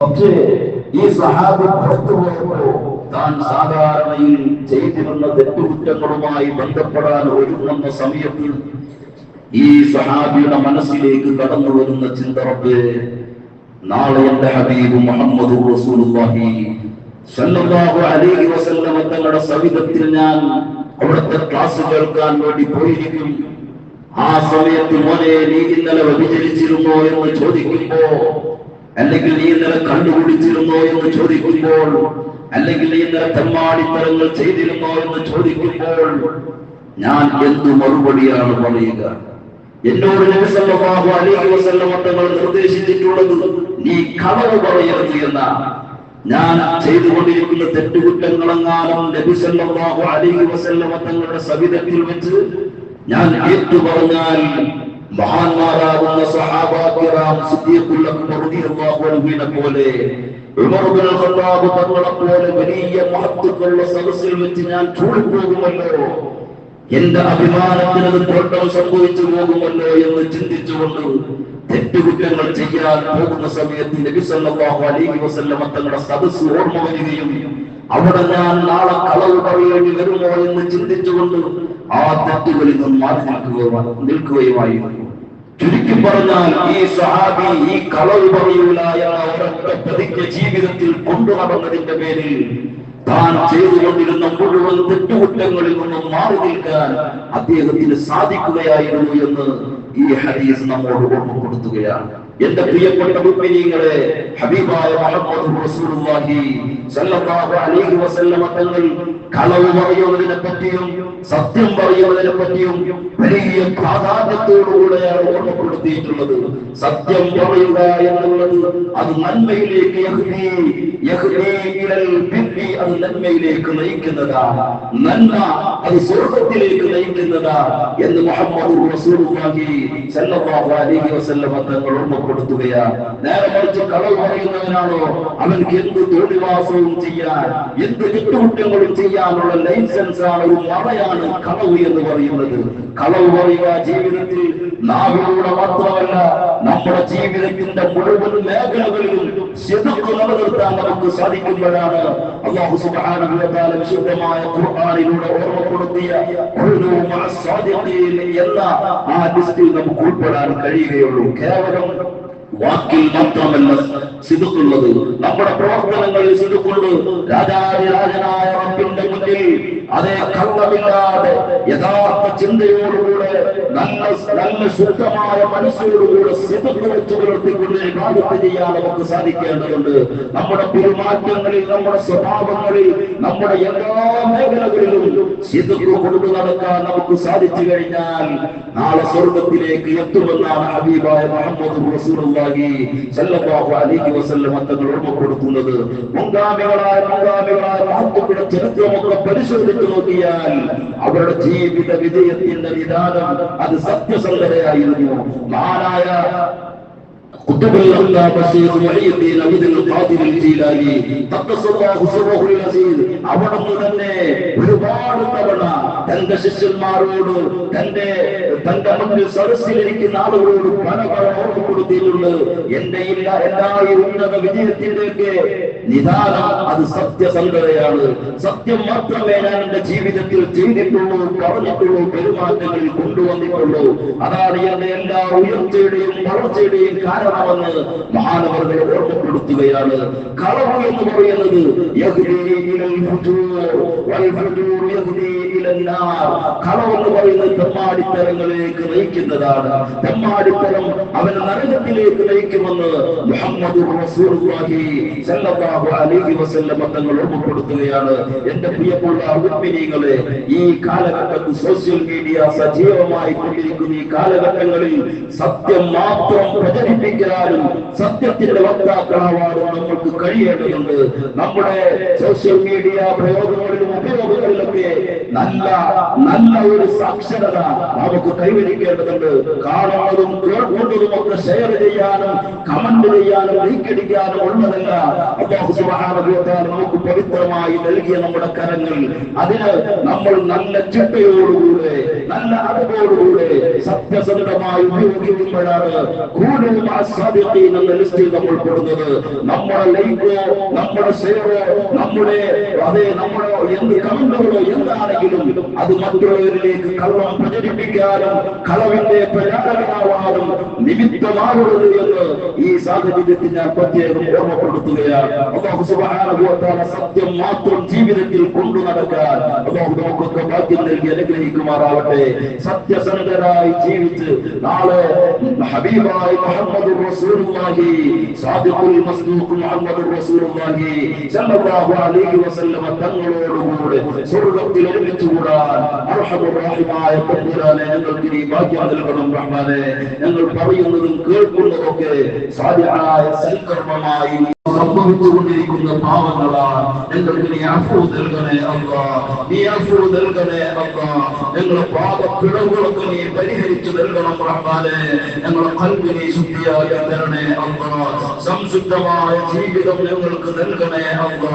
പക്ഷേ ഈ സഹാബി പുറത്തു താൻ സാധാരണയിൽ ചെയ്തിരുന്ന തെറ്റുകുറ്റങ്ങളുമായി ബന്ധപ്പെടാൻ ഒരുങ്ങുന്ന സമയത്തിൽ ഈ സഹാബിയുടെ മനസ്സിലേക്ക് കടന്നു വരുന്ന ചിന്തറപ്പ് നാളെ എന്റെ ഹബീബ് മുഹമ്മദ് തങ്ങളുടെ സവിധത്തിൽ ഞാൻ അവിടുത്തെ ക്ലാസ് കേൾക്കാൻ വേണ്ടി പോയിരിക്കും. ആ സമയത്ത് മോനെ നീ ഇന്നലെ വ്യഭിചരിച്ചിരുന്നോ? എന്ന് ചോദിക്കുമ്പോ അല്ലെങ്കിൽ നീ ഇന്നലെ കണ്ടുപിടിച്ചിരുന്നോ എന്ന് ചോദിക്കുമ്പോൾ അല്ലെങ്കിൽ നീ ഇന്നലെ തെമ്മാടിത്തരങ്ങൾ ചെയ്തിരുന്നോ എന്ന് ചോദിക്കുമ്പോൾ ഞാൻ എന്തു മറുപടിയാണ് പറയുക? എന്നോട് നബി സല്ലല്ലാഹു അലൈഹി തങ്ങൾ നിർദ്ദേശിച്ചിട്ടുള്ളത് നീ കളവ് പറയരുത് എന്ന. ഞാൻ ചെയ്തുകൊണ്ടിരിക്കുന്ന തെറ്റുകുറ്റങ്ങളെങ്ങാനും നബി സല്ലല്ലാഹു അലൈഹി വസല്ലം തങ്ങളുടെ സവിധത്തിൽ വെച്ച് ഞാൻ ഏറ്റു പറഞ്ഞാൽ മഹാന്മാരാകുന്ന പോലെ ഞാൻ എന്റെ അഭിമാനത്തിന് സംഭവിച്ചു പോകുമല്ലോ എന്ന് ചിന്തിച്ചുകൊണ്ട് തെറ്റുകുറ്റങ്ങൾ ചെയ്യാൻ പോകുന്ന സമയത്ത് നബി സല്ലല്ലാഹു അലൈഹി വസല്ലമ തങ്ങളുടെ സദസ്സ് ഓർമ്മ വരികയും അവിടെ ഞാൻ നാളെ കളവ് പറയേണ്ടി വരുമോ എന്ന് ചിന്തിച്ചുകൊണ്ട് ആ തെറ്റുകളിൽ നിന്ന് മാറി നിൽക്കുക നിൽക്കുകയുമായിരുന്നു. ചുരുക്കി പറഞ്ഞാൽ ഈ സഹാബി ഈ കളവ് പറയൂല എന്ന ഒരൊറ്റ പ്രതിജ്ഞ ജീവിതത്തിൽ കൊണ്ടുനടന്നതിന്റെ പേരിൽ താൻ ചെയ്തുകൊണ്ടിരുന്ന മുഴുവൻ തെറ്റുകുറ്റങ്ങളിൽ നിന്നും മാറി നിൽക്കാൻ അദ്ദേഹത്തിന് സാധിക്കുകയായിരുന്നു എന്ന് ഈ ഹദീസ് നമ്മോട് ഓർമ്മപ്പെടുത്തുകയാണ്. എന്റെ പ്രിയപ്പെട്ട മുഅ്മിനീങ്ങളെ ഹബീബായ മുഹമ്മദ് റസൂലുള്ളാഹി സല്ലല്ലാഹു അലൈഹി വസല്ലമ തങ്ങൾ കളവ് പറയുന്നതിനെ പറ്റിയും സത്യം പറയുന്നതിനെ പറ്റിയും വലിയ പ്രാധാന്യത്തോടുകൂടെയാണ് ഓർമ്മപ്പെടുത്തിയിട്ടുള്ളത്. സത്യം പറയുക എന്നുള്ളത് അത് നന്മയിലേക്ക് അത് നന്മയിലേക്ക് നയിക്കുന്നതാണ് നന്മ അത് സ്വർഗത്തിലേക്ക് നയിക്കുന്നതാണ് എന്ന് മുഹമ്മദ് തങ്ങൾ ഓർമ്മപ്പെടുത്തുകയാണ് നേരെ മറിച്ച് കളവ് പറയുന്നവനാണോ? അവൻക്ക് എന്ത് തൊഴിൽവാസവും ചെയ്യാൻ എന്ത് കുറ്റകുറ്റങ്ങളും ചെയ്യാനുള്ള ലൈസൻസ് ആണ് ഒരു മറയാണ് കളവ് എന്ന് പറയുന്നത്. കളവ് പറയുക ജീവിതത്തിൽ നാവിലൂടെ മാത്രമല്ല നമ്മുടെ ജീവിതത്തിന്റെ മുഴുവൻ മേഖലകളിലും ശതുക്ക് നിലനിർത്താൻ നമുക്ക് സാധിക്കുമ്പോഴാണ് അള്ളാഹു തആല വിശുദ്ധമായ ഖുർആനിലൂടെ ഓർമ്മപ്പെടുത്തിയ എന്ന ആ ലിസ്റ്റിൽ നമുക്ക് ഉൾപ്പെടാൻ കഴിയുകയുള്ളൂ. കേവലം വാക്കിൽ മാത്രമല്ല സിതുക്കുള്ളത് നമ്മുടെ പ്രവർത്തനങ്ങളിൽ സിതുക്കുണ്ട് രാജാതിരാജനായ റബ്ബിന്റെ മുന്നിൽ അതേ കള്ളമില്ലാതെ യഥാർത്ഥ ചിന്തയോടുകൂടെ നല്ല നല്ല ശുദ്ധമായ മനസ്സോടുകൂടെ സിതുക്ക് വെച്ച് പുലർത്തിക്കൊണ്ട് ഇബാദത്ത് ചെയ്യാൻ നമുക്ക് സാധിക്കേണ്ടതുണ്ട്. നമ്മുടെ പെരുമാറ്റങ്ങളിൽ നമ്മുടെ സ്വഭാവങ്ങളിൽ നമ്മുടെ എല്ലാ മേഖലകളിലും സിതുക്ക് കൊണ്ടു നടക്കാൻ നമുക്ക് സാധിച്ചു കഴിഞ്ഞാൽ നാളെ സ്വർഗത്തിലേക്ക് എത്തുമെന്നാണ് ഹബീബായ മുഹമ്മദ് റസൂലുള്ളാഹി സല്ലല്ലാഹു അലൈഹി വസല്ലം തങ്ങൾ ഓർമ്മപ്പെടുത്തുന്നത് മുൻഗാമികളായ മുൻഗാമികളായ മഹത്തുക്കളുടെ ചരിത്രമൊക്കെ പരിശോധിച്ചു നോക്കിയാൽ അവരുടെ ജീവിത വിജയത്തിന്റെ വിധാനം അത് സത്യസന്ധതയായിരുന്നു മഹാനായ قطب الله بشير محي الدين عبد القادر الجيلاني قدس الله سره العزيز അവിടുന്ന് തന്നെ ഒരുപാട് തവണ തന്റെ ശിഷ്യന്മാരോട് തന്റെ തന്റെ മുന്നിൽ സദസ്സിലിരിക്കുന്ന ആളുകളോട് പല പല ഓർമ്മപ്പെടുത്തിയിട്ടുണ്ട്. എന്റെ ഇല്ല ഈ ഉന്നത വിജയത്തിലേക്ക് നിദാനം അത് സത്യസന്ധതയാണ്. സത്യം മാത്രമേ ഞാൻ എന്റെ ജീവിതത്തിൽ ചെയ്തിട്ടുള്ളൂ പറഞ്ഞിട്ടുള്ളൂ പെരുമാറ്റങ്ങളിൽ കൊണ്ടുവന്നിട്ടുള്ളൂ. അതാണ് എന്റെ എല്ലാ ഉയർച്ചയുടെയും വളർച്ചയുടെയും കാരണമെന്ന് മഹാനവറുകളെ ഓർമ്മപ്പെടുത്തുകയാണ്. കളവ് എന്ന് പറയുന്നത് കളവ് എന്ന് പറയുന്നത് തെമ്മാടിത്തരങ്ങളിലേക്ക് നയിക്കുന്നതാണ്. തെമ്മാടിത്തരം അവൻ നരകത്തിലേക്ക് നയിക്കുമെന്ന് മുഹമ്മദ് അലൈഹി വസല്ലം തങ്ങൾ ഓർമ്മപ്പെടുത്തുകയാണ് എന്റെ പ്രിയപ്പെട്ട മുഅ്മിനീങ്ങളെ ഈ കാലഘട്ടത്തിൽ സോഷ്യൽ മീഡിയ സജീവമായി കൊണ്ടിരിക്കുന്ന ഈ കാലഘട്ടങ്ങളിൽ സത്യം മാത്രം പ്രചരിപ്പിക്കാനും സത്യത്തിന്റെ വക്താക്കളാവാനും നമ്മൾക്ക് കഴിയേണ്ടതുണ്ട്. നമ്മുടെ സോഷ്യൽ മീഡിയ പ്രയോഗങ്ങളിലും ഉപയോഗങ്ങളിലൊക്കെ നല്ല നല്ല ഒരു സാക്ഷരത നമുക്ക് കൈവരിക്കേണ്ടതുണ്ട്. കാണുന്നതും കേൾക്കുന്നതും ഒക്കെ ഷെയർ ചെയ്യാനും കമന്റ് ചെയ്യാനും ലൈക്കടിക്കാനും ഉള്ളതല്ല. തആല നമുക്ക് പവിത്രമായി നൽകിയ നമ്മുടെ കരങ്ങൾ. അതിന് നമ്മൾ നല്ല ചിട്ടയോടുകൂടെ നല്ല അറിവോടുകൂടെ സത്യസന്ധമായി ഉപയോഗിക്കുമ്പോഴാണ് കൂടുതൽ ആസ്വാദ്യത്തിൽ എന്ന ലിസ്റ്റിൽ നമ്മൾ പെടുന്നത്. നമ്മുടെ ലൈക്കോ നമ്മുടെ ഷെയറോ നമ്മുടെ അതെ നമ്മുടെ എന്ത് എന്താണെങ്കിലും അത് മറ്റുള്ളവരിലേക്ക് കള്ളം പ്രചരിപ്പിക്കാനും കളവിന്റെ പ്രചാരകനാവാനും നിമിത്തമാകുന്നത് എന്ന് ഈ സാഹചര്യത്തിൽ ഞാൻ പ്രത്യേകം ഓർമ്മപ്പെടുത്തുകയാണ്. അള്ളാഹു തആല സത്യം മാത്രം ജീവിതത്തിൽ കൊണ്ടു നടക്കാൻ അള്ളാഹു നമുക്കൊക്കെ ഭാഗ്യം നൽകി അനുഗ്രഹിക്കുമാറാവട്ടെ സത്യസന്ധരായി ജീവിച്ച് നാളെ ഹബീബായി മുഹമ്മദ് റസൂലുള്ളാഹി സാദിഖുൽ മസ്ദൂഖ് മുഹമ്മദ് റസൂലുള്ളാഹി സല്ലല്ലാഹു അലൈഹി വസല്ലമ തങ്ങളോടുകൂടെ സ്വർഗത്തിൽ ഒരുമിച്ച് കൂടാൻ അർഹമുർ റഹീമായ തമ്പുരാനെ ഞങ്ങൾക്ക് നീ ഭാഗ്യം നൽകണം റഹ്മാനെ. ഞങ്ങൾ പറയുന്നതും കേൾക്കുന്നതൊക്കെ സാധ്യമായ സൽക്കർമ്മമായി സംഭവിച്ചുകൊണ്ടിരിക്കുന്ന പാവങ്ങളാണ് ഞങ്ങൾക്ക് നീ അഫു നൽകണേ അല്ലാ നീ അഫു നൽകണേ അല്ലാ ഞങ്ങളുടെ പാപപ്പിഴവുകളൊക്കെ നീ പരിഹരിച്ചു സംശുദ്ധമായ ജീവിതം ഞങ്ങൾക്ക് നൽകണേ അല്ലാ